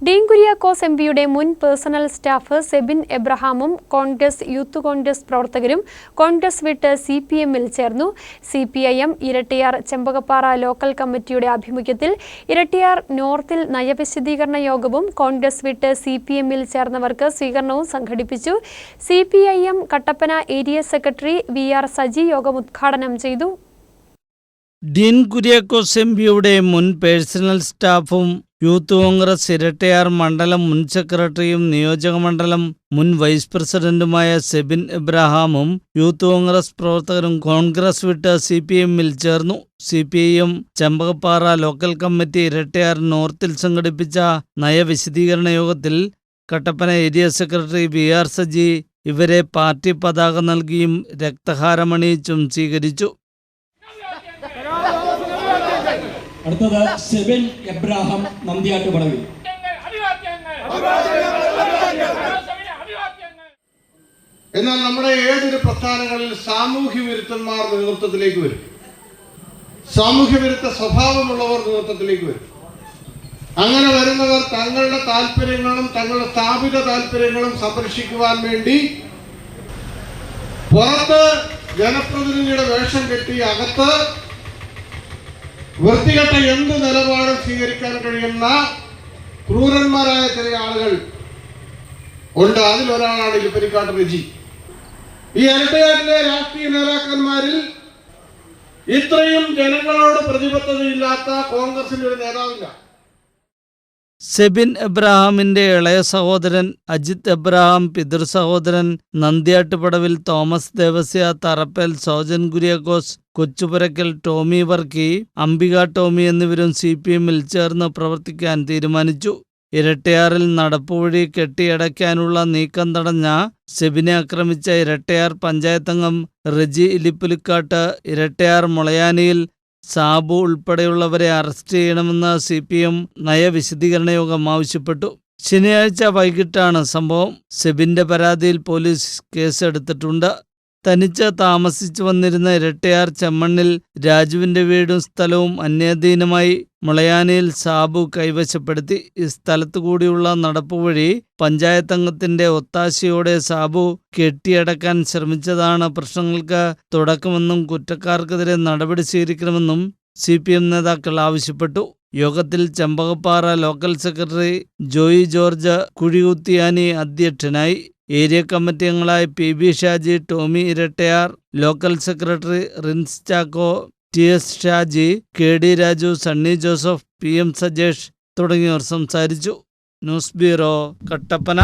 Dean Kuriakose M പിയുടെ മുൻ personal staff Sebin എബ്രഹാമും കോൺഗ്രസ് യൂത്ത് കോൺഗ്രസ് പ്രവർത്തകരും കോൺഗ്രസ് വിട്ട് സി പി എമ്മിൽ ചേർന്നു. C P I M Erattayar Chembakappara local കമ്മിറ്റിയുടെ ആഭിമുഖ്യത്തിൽ ഇരട്ടിയാർ നോർത്തിൽ നയവിശദീകരണ യോഗവും കോൺഗ്രസ് വിട്ട് സി പി എമ്മിൽ ചേർന്നവർക്ക് സ്വീകരണവും സംഘടിപ്പിച്ചു. C P I M Kattappana area secretary V R Saji യോഗം ഉദ്ഘാടനം ചെയ്തു. ഡീൻ കുര്യാക്കോസ് എം പിയുടെ മുൻ പേഴ്സണൽ സ്റ്റാഫും യൂത്ത് കോൺഗ്രസ് ഇരട്ടയാർ മണ്ഡലം മുൻ സെക്രട്ടറിയും നിയോജക മണ്ഡലം മുൻ വൈസ് പ്രസിഡന്റുമായ സെബിൻ ഇബ്രാഹാമും യൂത്ത് കോൺഗ്രസ് പ്രവർത്തകരും കോൺഗ്രസ് വിട്ട് സി പി എമ്മിൽ ചേർന്നു. C P I Chembakappara local committee Erattayar നോർത്തിൽ സംഘടിപ്പിച്ച നയവിശദീകരണ യോഗത്തിൽ Kattappana area secretary B R Saji ഇവരെ പാർട്ടി പതാക നൽകിയും രക്തഹാരമണിയിച്ചും സ്വീകരിച്ചു. അടുത്തത് സെബിൻ എബ്രാഹാം നന്ദിയാട്ട് പടവിൽ. എന്നാൽ നമ്മുടെ ഏതൊരു പ്രസ്ഥാനങ്ങളിൽ സാമൂഹ്യ വിരുദ്ധന്മാർ നേതൃത്വത്തിലേക്ക് വരും? സാമൂഹ്യ വിരുദ്ധ സ്വഭാവമുള്ളവർ നേതൃത്വത്തിലേക്ക് വരും. അങ്ങനെ വരുന്നവർ തങ്ങളുടെ താല്പര്യങ്ങളും തങ്ങളുടെ സ്ഥാപിത താല്പര്യങ്ങളും സംരക്ഷിക്കുവാൻ വേണ്ടി പുറത്ത് ജനപ്രതിനിധിയുടെ വേഷം കെട്ടി അകത്ത് വൃത്തികെട്ട എന്ത് നിലപാടും സ്വീകരിക്കാൻ കഴിയുന്ന ക്രൂരന്മാരായ ചില ആളുകൾ ഉണ്ട്. അതിലൊരാളാണ് ഇലിപ്പരിക്കാട്ട് രജി ഈ ഇരട്ടയാറ്റിലെ രാഷ്ട്രീയ നേതാക്കന്മാരിൽ ഇത്രയും ജനങ്ങളോട് പ്രതിബദ്ധതയില്ലാത്ത കോൺഗ്രസിന്റെ ഒരു നേതാവില്ല. സെബിൻ എബ്രഹാമിന്റെ ഇളയ സഹോദരൻ അജിത് എബ്രഹാം പിതൃ സഹോദരൻ നന്ദ്യാട്ടുപടവിൽ തോമസ് ദേവസ്യ തറപ്പൽ സോജൻ കുര്യാക്കോസ് കൊച്ചുപുരക്കൽ ടോമി വർക്കി അംബിക ടോമി എന്നിവരും സി പി എമ്മിൽ ചേർന്ന് പ്രവർത്തിക്കാൻ തീരുമാനിച്ചു. ഇരട്ടയാറിൽ നടപ്പുവഴി കെട്ടിയടയ്ക്കാനുള്ള നീക്കം തടഞ്ഞ സെബിനെ ആക്രമിച്ച ഇരട്ടയാർ പഞ്ചായത്തംഗം റെജി ഇലിപ്പുലിക്കാട്ട് ഇരട്ടയാർ മുളയാനിയിൽ സാബു ഉൾപ്പെടെയുള്ളവരെ അറസ്റ്റ് ചെയ്യണമെന്ന് സി പി എം നയവിശദീകരണ യോഗം ആവശ്യപ്പെട്ടു. ശനിയാഴ്ച വൈകിട്ടാണ് സംഭവം. സെബിന്റെ പരാതിയിൽ പോലീസ് കേസെടുത്തിട്ടുണ്ട്. തനിച്ച് താമസിച്ചു വന്നിരുന്ന ഇരട്ടയാർ ചെമ്മണ്ണിൽ രാജുവിന്റെ വീടും സ്ഥലവും അന്യാധീനമായി മുളയാനയിൽ സാബു കൈവശപ്പെടുത്തി. ഈ സ്ഥലത്തു കൂടിയുള്ള നടപ്പുവഴി പഞ്ചായത്തംഗത്തിന്റെ ഒത്താശയോടെ സാബു കെട്ടിയടക്കാൻ ശ്രമിച്ചതാണ് പ്രശ്നങ്ങൾക്ക് തുടക്കമെന്നും കുറ്റക്കാർക്കെതിരെ നടപടി സ്വീകരിക്കണമെന്നും സി പി എം നേതാക്കൾ ആവശ്യപ്പെട്ടു. യോഗത്തിൽ ചെമ്പകപ്പാറ ലോക്കൽ സെക്രട്ടറി ജോയി ജോർജ് കുഴികുത്തിയാനി അധ്യക്ഷനായി. ഏരിയ കമ്മിറ്റി അംഗങ്ങളായ P B Shaji Tomy Erattayar local secretary Rins Chacko T S Shaji K D Raju Sunny Joseph P M Sajesh തുടങ്ങിയവർ സംസാരിച്ചു. News bureau Kattappana.